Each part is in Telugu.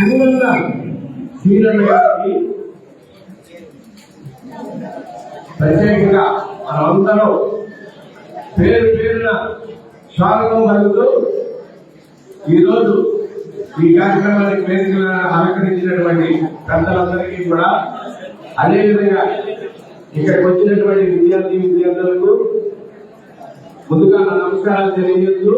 Sriranga Sriranga గారికి ప్రత్యేకంగా మనమందరూ పేరు పేరున స్వాగతం కలుగుతూ ఈరోజు ఈ కార్యక్రమానికి వేదికగా అలంకరించినటువంటి పెద్దలందరికీ కూడా అదేవిధంగా ఇక్కడికి వచ్చినటువంటి విద్యార్థి విద్యార్థులకు ముందుగా నా నమస్కారాలు తెలియజేస్తూ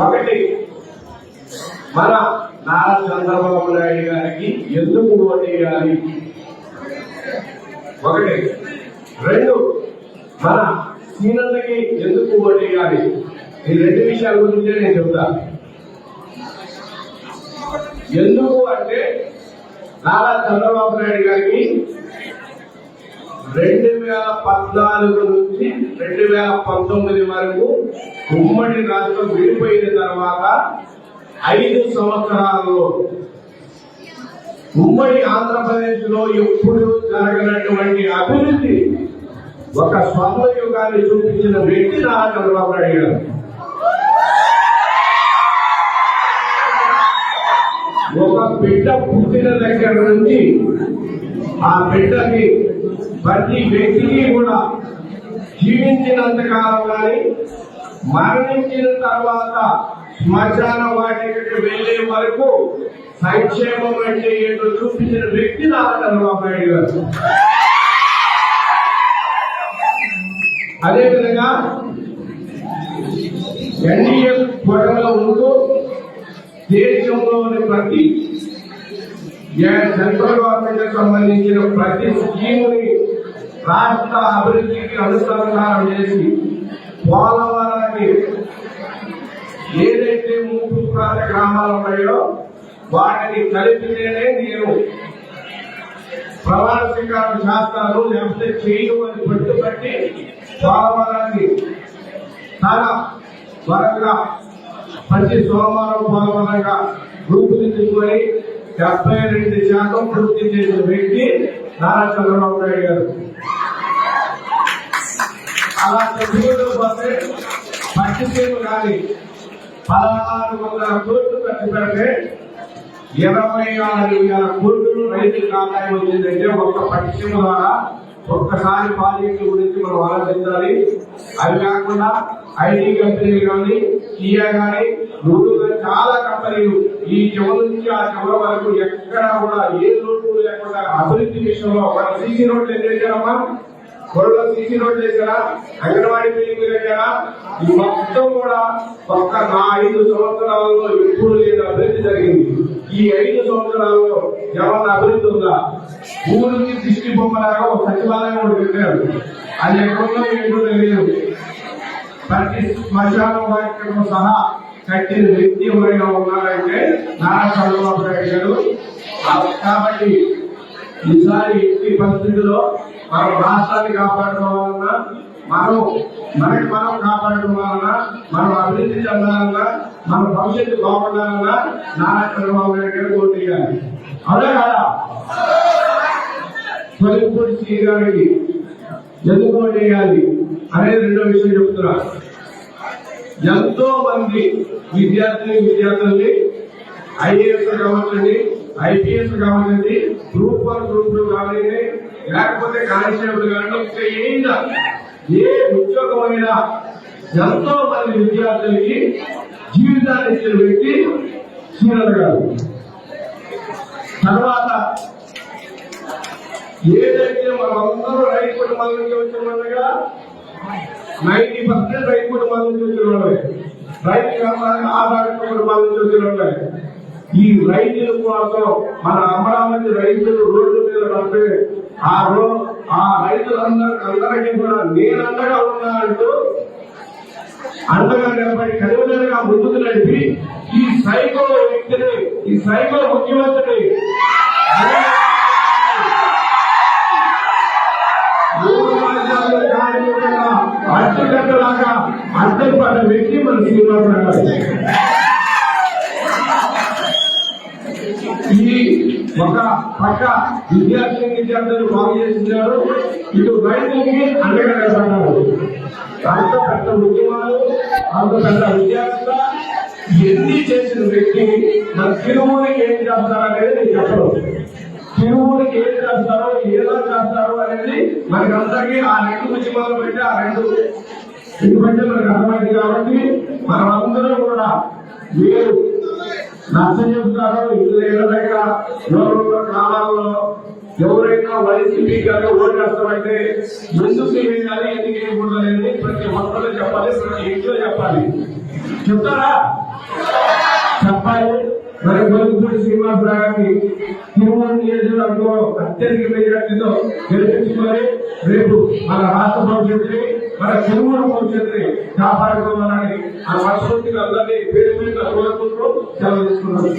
ఒకటి మన నారా చంద్రబాబు నాయుడు గారికి ఎందుకు ఓటు వేయాలి? ఒకటి. రెండు మన సీనన్నకి ఎందుకు ఓటు వేయాలి? ఈ రెండు విషయాల గురించే నేను చెప్తా. ఎందుకు అంటే నారా చంద్రబాబు నాయుడు గారికి రెండు వేల పద్నాలుగు నుంచి రెండు వేల పంతొమ్మిది వరకు ఉమ్మడి రాష్ట్రం విడిపోయిన తర్వాత ఐదు సంవత్సరాల్లో ఉమ్మడి ఆంధ్రప్రదేశ్లో ఎప్పుడు జరగనటువంటి అభివృద్ధి ఒక స్వర్ణ యుగాన్ని చూపించిన వ్యక్తి నారా చంద్రబాబు నాయుడు గారు. ఒక బిడ్డ పుట్టిన దగ్గర నుంచి ఆ బిడ్డకి ప్రతి వ్యక్తికి కూడా జీవించినంత కాలం కానీ మరణించిన తర్వాత శ్మశాన వాటికి వెళ్ళే వరకు సంక్షేమం అంటే ఏంటో చూపించిన వ్యక్తి నారా చంద్రబాబు నాయుడు గారు. అదేవిధంగా ఎన్డీఏ కూటమిలో ఉంటూ దేశంలోని ప్రతి సెంట్రల్ గవర్నమెంట్ సంబంధించిన ప్రతి స్కీముని రాష్ట్ర అభివృద్ధికి అనుసంధానం చేసి పోలవరానికి ఏదైతే మూడు ప్రాంత గ్రామాలు ఉన్నాయో వాటిని కలిపితేనే నేను ప్రమాణ స్వీకారం చేస్తాను లేకపోతే చేయను అని పట్టుబట్టి పోలవరాన్ని చాలా వరంగా ప్రతి సోమవారం పోలవరంగా రూపుదిద్దుకొని డెబ్బై రెండు శాతం పూర్తి చేసిన వ్యక్తి నారా చంద్రబాబు నాయుడు గారు. అలా చెప్పుకుంటూ పోతే పట్టిసీమ కానీ పదహారు వందల కోట్లు ఖర్చు పెడితే ఇరవై ఆరు వేల కోట్లు రైతుల ఖాతాకి వచ్చిందంటే ఒక్క పట్టిసీమ ద్వారా ఒక్కసారి ప్రాజెక్టు గురించి మనం ఆలోచించాలి. అవి కాకుండా ఐటీ కంపెనీలు కానీ కియా కానీ నూరు చాలా కంపెనీలు ఈ చివరి నుంచి ఆ చివరి వరకు ఎక్కడ కూడా ఏ లోటు లేకుండా అభివృద్ధి విషయంలో ఒక సీసీ రోడ్లు ఎన్ని చేశారమ్మా? కొరలో సీసీ రోడ్లు వేసారా అంగన్వాడీ బిల్డింగ్లు కట్టారా? ఈ మొత్తం కూడా ఒక్క నా ఐదు సంవత్సరాలలో ఎప్పుడు లేని అభివృద్ధి జరిగింది. ఈ ఐదు సంవత్సరాలలో ఎవరన్నా అభివృద్ధి ఉందా? ఊరికి దిష్టి బొమ్మలాగా ఒక సచివాలయం ఒకటి పెట్టారు అది ఎక్కడో ఏంటో తెలియదు. ప్రతి శ్మశాన వాక్యం సహా కట్టిన వ్యక్తి ఎవరైనా ఉన్నారంటే నారా చంద్రబాబు నాయుడు గారు. కాబట్టి ఈసారి ఎట్టి పరిస్థితుల్లో మన రాష్ట్రాన్ని కాపాడుకోవాలన్నా మనం మనకి మనం కాపాడుకోవాలన్నా మనం అభివృద్ధి చెందాలన్నా మన భవిష్యత్తు బాగుండాలన్నా నారా చంద్రబాబు నాయుడు గారు ఓటు అదే అవునా కాదా? తొలిపూడి శ్రీ గారికి ఎందుకు చేయాలి అనేది రెండో విషయం చెప్తున్నా. ఎంతో మంది విద్యార్థిని విద్యార్థుల్ని ఐఏఎస్ కావచ్చండి ఐపీఎస్ కావాలండి గ్రూప్ వన్ గ్రూప్ టూ కావాలండి లేకపోతే కానిస్టేబుల్ కానీ ఇంకా ఏమైనా ఏ ఉద్యోగమైన ఎంతో మంది విద్యార్థులకి జీవితాన్ని ఇచ్చిన వ్యక్తి శ్రీధర్ గారు. తర్వాత ఏదైతే మనమందరూ రైతు కుటుంబాల నుంచి వచ్చిన వాళ్ళగా నైన్టీ పర్సెంట్ రైతు కుటుంబాల నుంచి వచ్చిన వాళ్ళే రైతు వ్యాపారం ఆధారిత కుటుంబాల నుంచి వచ్చిన వాళ్ళే ఈ రైతుల కోసం మన అమరావతి రైతులు రోడ్డు మీద పడితే ఆ రో ఆ రైతులందరికీ కూడా నేను అండగా ఉన్నా అంటూ అండగా నిలబడి కలుగుదలగా ముందుకు నడిపి ఈ సైకో వ్యక్తిని ఈ సైకో ముఖ్యమంత్రిని మూడు రాజ్యాలు కార్యక్రమంగా వ్యక్తి మన శ్రీనివాసరావు గారు ఇది ఒక పక్క విద్యార్థి విద్యార్థులు బాగు చేస్తున్నారు. ఇటు బయటకి అండగా నిలబడ్డారు అంత పెద్ద ఉద్యమాలు అంత పెద్ద విద్యార్థుల ఎన్ని చేసిన వ్యక్తి మన తిరుమలకి ఏం చేస్తారనేది నేను చెప్పడం తిరుమలకి ఏం చేస్తారో ఏదో చేస్తారో అనేది మనకందరికీ ఆ రెండు ఉద్యమాలు పెట్టి ఆ రెండు ఎందుకంటే మనకు అర్థమైంది కాబట్టి మనమందరం కూడా మీరు నచ్చ చెబుతారో ఇల్లు దగ్గర ఎవరు గ్రామాల్లో ఎవరైనా వైసీపీ గారు ఓటు వేస్తామంటే ఎందుకు వేయాలి ఎందుకు వేయకూడదు ప్రతి ఒక్కరు చెప్పాలి ప్రతి ఇంట్లో చెప్పాలి. చెప్తారా? చెప్పాలి. మరి గోధుమూడి శ్రీనివాసరావు గారిని తిరుమల నియోజకవర్గంలో అత్యధిక మెజార్టీతో గెలిపించుకొని రేపు మన రాష్ట్ర భవిష్యత్తుని మన తిరుమల భవిష్యత్తుని కాపాడుకోవాలని ఆ మనస్ఫూర్తిగా అందరినీ పేరు మీద కోరుకుంటూ సెలవు తీసుకున్నాను.